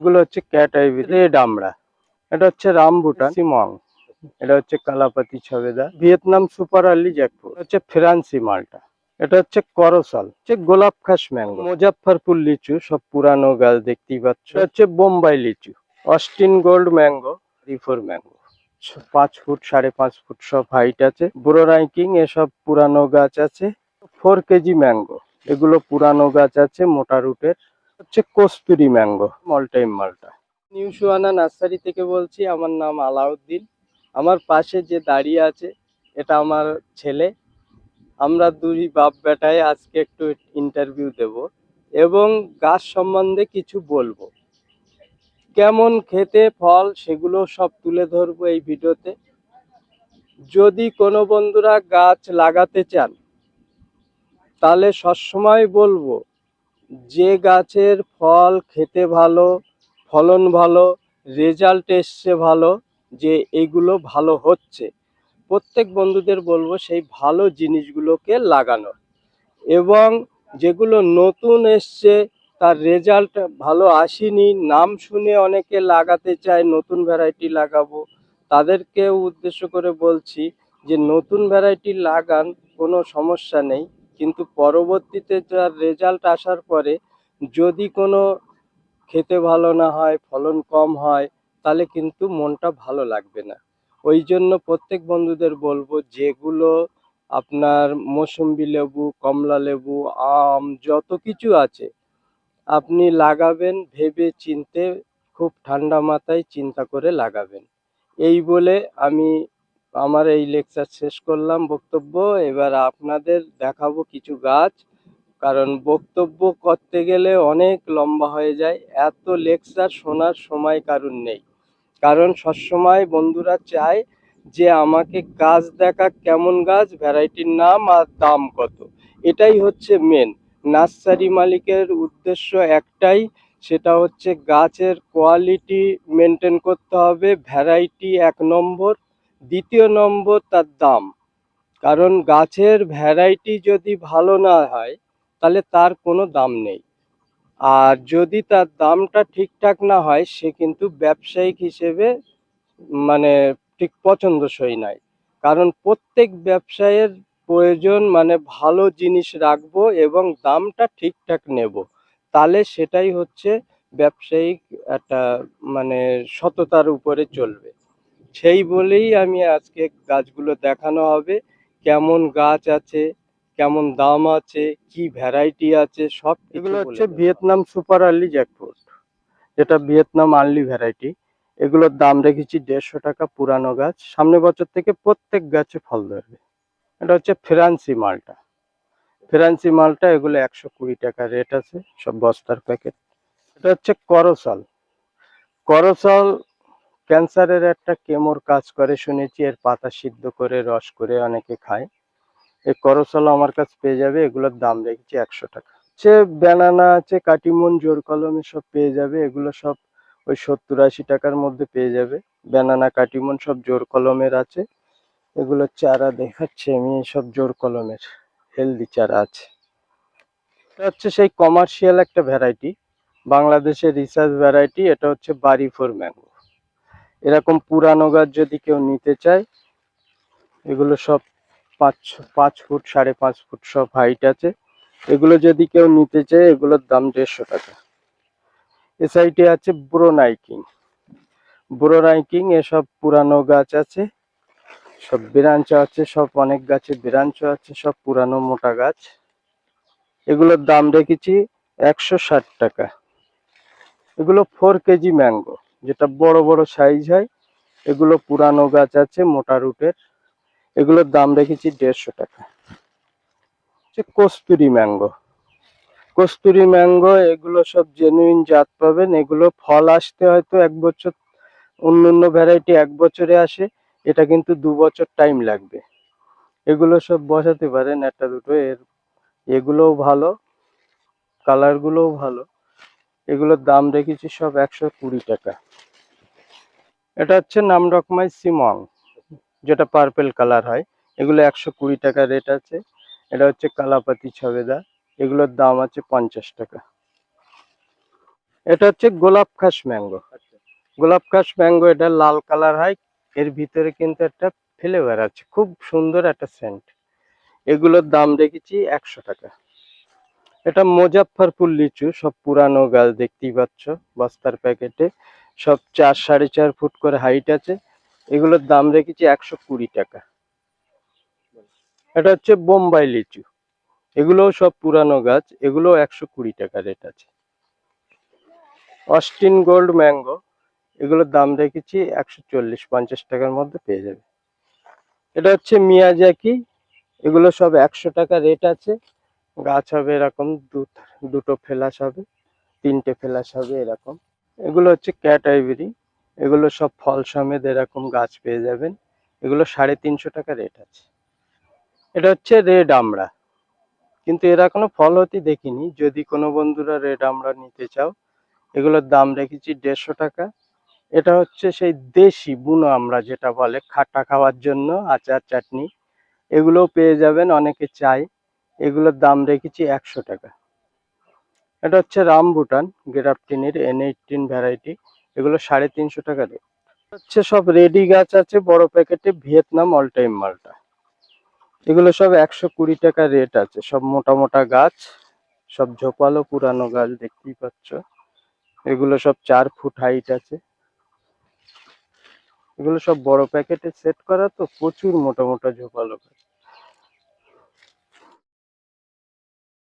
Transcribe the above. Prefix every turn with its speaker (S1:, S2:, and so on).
S1: এগুলো হচ্ছে cat ivy red আমড়া। এটা হচ্ছে রামবুটান সিমং। এটা হচ্ছে কালাপাতি ছবেদা। Vietnam super early jackfruit. হচ্ছে ফ্রান্সি মালটা। এটা হচ্ছে করসাল। হচ্ছে গোলাপ খাস ম্যাঙ্গো। মুজাফফরপুর লিচু সব পুরানো গাছ দেখতেই পাচ্ছ। এটা হচ্ছে বোম্বাই লিচু। অস্টিন গোল্ড ম্যাঙ্গো রিফোর ম্যাঙ্গো। পাঁচ ফুট সাড়ে পাঁচ ফুট সব হাইট আছে। বুড়ো রাইকিং এসব পুরানো গাছ আছে। Four KG mango. এগুলো পুরানো গাছ আছে মোটা রুটের। হচ্ছে কস্তুরি ম্যাঙ্গো মল টাইম মালটা। নিউ সুয়ানা নার্সারি থেকে বলছি, আমার নাম আলাউদ্দিন। আমার পাশে যে দাঁড়িয়ে আছে, এটা আমার ছেলে। আমরা দুই বাপ বেটায় আজকে একটু ইন্টারভিউ দেব এবং গাছ সম্বন্ধে কিছু বলব। কেমন খেতে, ফল, সেগুলো সব তুলে ধরবো এই ভিডিওতে। যদি কোনো বন্ধুরা গাছ লাগাতে চান, তাহলে সবসময় বলব যে গাছের ফল খেতে ভালো, ফলন ভালো রেজাল্ট এসছে ভালো, যে এগুলো ভালো হচ্ছে। প্রত্যেক বন্ধুদের বলব সেই ভালো জিনিসগুলোকে লাগানো। এবং যেগুলো নতুন এসছে, তার রেজাল্ট ভালো আসেনি, নাম শুনে অনেকে লাগাতে চায়, নতুন ভ্যারাইটি লাগাবো। তাদেরকে উদ্দেশ্য করে বলছি যে, নতুন ভ্যারাইটি লাগান, কোনো সমস্যা নেই। কিন্তু পরবর্তীতে যার রেজাল্ট আসার পরে যদি কোনো খেতে ভালো না হয়, ফলন কম হয়, তাহলে কিন্তু মনটা ভালো লাগবে না। ওই জন্য প্রত্যেক বন্ধুদের বলব, যেগুলো আপনার মৌসুম্বি লেবু, কমলা লেবু, আম, যত কিছু আছে, আপনি লাগাবেন, ভেবে চিনতে, খুব ঠান্ডা মাথায় চিন্তা করে লাগাবেন। এই বলে আমি আমার এই লেকচার শেষ করলাম বক্তব্য। এবার আপনাদের দেখাবো কিছু গাছ, কারণ বক্তব্য করতে গেলে অনেক লম্বা হয়ে যায়। এত লেকচার শোনার সময় কারণ নেই। কারণ সবসময় বন্ধুরা চায় যে আমাকে গাছ দেখা কেমন গাছ, ভ্যারাইটির নাম আর দাম কত। এটাই হচ্ছে মেন নার্সারি মালিকের উদ্দেশ্য একটাই, সেটা হচ্ছে গাছের কোয়ালিটি মেনটেন করতে হবে। ভ্যারাইটি এক নম্বর। দ্বিতীয় নম্বর তার দাম। কারণ গাছের ভ্যারাইটি যদি ভালো না হয়, তাহলে তার কোনো দাম নেই। আর যদি তার দামটা ঠিকঠাক না হয়, সে কিন্তু ব্যবসায়িক হিসেবে মানে ঠিক পছন্দসই নয় কারণ প্রত্যেক ব্যবসায়ের প্রয়োজন মানে ভালো জিনিস রাখব এবং দামটা ঠিকঠাক নেব। তাহলে সেটাই হচ্ছে ব্যবসায়িক একটা মানে সততার উপরে চলবে। সেই বলেই আমি আজকে গাছগুলো দেখানো হবে। কেমন গাছ আছে কেমন দাম আছে কি ভ্যারাইটি আছে সব এগুলো হচ্ছে ভিয়েতনাম সুপার আর্লি জ্যাকফ্রুট যেটা ভিয়েতনাম আর্লি ভ্যারাইটি এগুলোর দাম রেখেছি দেড়শো টাকা পুরানো গাছ। সামনে বছর থেকে প্রত্যেক গাছে ফল ধরবে। এটা হচ্ছে ফ্রান্সি মালটা। ফ্রান্সি মালটা এগুলো একশো কুড়ি টাকা রেট আছে সব বস্তার প্যাকেট। এটা হচ্ছে করসাল। করসাল ক্যান্সারের একটা কেমোর কাজ করে শুনেছি, এর পাতা সিদ্ধ করে, রস করে অনেকে খায়। এই করসাল আমার কাছে পেয়ে যাবে, এগুলোর দাম রেখেছি একশো টাকা। হচ্ছে ব্যানানা আছে, কাটিমন, জোর কলমে সব পেয়ে যাবে, এগুলো সব ওই সত্তর আশি টাকার মধ্যে পেয়ে যাবে। ব্যানানা কাটিমন সব জোর কলমের আছে। এগুলো চারা দেখাচ্ছি আমি, সব জোর কলমের হেলদি চারা আছে। এটা হচ্ছে সেই কমার্শিয়াল একটা ভ্যারাইটি বাংলাদেশের রিসার্চ ভ্যারাইটি এটা হচ্ছে বাড়ি ফোর ম্যাঙ্গো। এরকম পুরানো গাছ যদি কেউ নিতে চায়, এগুলো সব পাঁচ পাঁচ ফুট, সাড়ে পাঁচ ফুট সব হাইট আছে। এগুলো যদি কেউ নিতে চায়, এগুলোর দাম দেড়শো টাকা। এ সাইডে আছে ব্রোনাইকিং ব্রোনাইকিং এসব পুরানো গাছ আছে, সব বিরাঞ্চ আছে, সব অনেক গাছে বিরাঞ্চ আছে, সব পুরানো মোটা গাছ। এগুলোর দাম রেখেছি একশো ষাট টাকা। এগুলো ফোর কেজি ম্যাঙ্গো যেটা বড় বড় সাইজ হয়, এগুলো পুরানো গাছ আছে, মোটা রুটের। এগুলোর দাম রেখেছি দেড়শো টাকা। কস্তুরি ম্যাঙ্গো। কস্তুরি ম্যাঙ্গো, এগুলো সব জেনুইন জাত পাবেন। এগুলো ফল আসতে হয়তো এক বছর, অন্য অন্য ভ্যারাইটি এক বছরে আসে। এটা কিন্তু দু বছর টাইম লাগবে। এগুলো সব বসাতে পারেন একটা দুটো। এর, এগুলোও ভালো কালারগুলোও ভালো। এগুলোর দাম রেখেছি সব একশো কুড়ি টাকা। এটা হচ্ছে নাম রকমাই সিমং যেটা পার্পেল কালার হয়। এগুলো একশো কুড়ি টাকা রেট আছে। এটা হচ্ছে কালাপাতি ছবেদা। এগুলোর দাম আছে পঞ্চাশ টাকা। এটা হচ্ছে গোলাপ খাস ম্যাঙ্গো গোলাপ খাস ম্যাঙ্গো এটা লাল কালার হয়। এর ভিতরে কিন্তু একটা ফ্লেভার আছে। খুব সুন্দর একটা সেন্ট এগুলোর দাম রেখেছি একশো টাকা। এটা মুজাফফরপুর লিচু, সব পুরানো গাছ দেখতেই পাচ্ছ, বস্তার প্যাকেটে। সব চার, সাড়ে চার ফুট করে হাইট আছে। এগুলোর দাম রেখেছি একশো কুড়ি টাকা। এটা হচ্ছে বোম্বাই লিচু। এগুলোও সব পুরানো গাছ এগুলো একশো কুড়ি টাকা রেট আছে। অস্টিন গোল্ড ম্যাঙ্গো, এগুলোর দাম রেখেছি একশো চল্লিশ, পঞ্চাশ টাকার মধ্যে পেয়ে যাবে। এটা হচ্ছে মিয়াজাকি, এগুলো সব একশো টাকা রেট আছে। গাছ হবে এরকম দুটো ফেলাস হবে, তিনটে ফেলাস হবে এরকম। এগুলো হচ্ছে ক্যাট আইভরি। এগুলো সব ফল সমেত এরকম গাছ পেয়ে যাবেন। এগুলো সাড়ে তিনশো টাকা রেট আছে। এটা হচ্ছে রেড আমড়া। কিন্তু এরা কোনো ফল হতে দেখিনি। যদি কোনো বন্ধুরা রেড আমড়া নিতে চাও, এগুলোর দাম রেখেছি দেড়শো টাকা। এটা হচ্ছে সেই দেশি বুনো আমরা যেটা বলে খাটা খাওয়ার জন্য আচার চাটনি এগুলোও পেয়ে যাবেন, অনেকে চাই এগুলোর দাম রেখেছি একশো টাকা। এটা হচ্ছে রাম রামবুটান গ্রাফটিনের এন এইটিন ভ্যারাইটি এগুলো সাড়ে তিনশো টাকা রেট হচ্ছে সব রেডি গাছ আছে, বড় প্যাকেটে ভিয়েতনাম অল টাইম মালটা এগুলো সব একশো কুড়ি টাকা রেট আছে, সব মোটা মোটা গাছ, সব ঝোপালো পুরানো গাছ দেখতেই পাচ্ছ। এগুলো সব চার ফুট হাইট আছে। এগুলো সব বড় প্যাকেটে সেট করা তো প্রচুর মোটা মোটা ঝোপালো গাছ।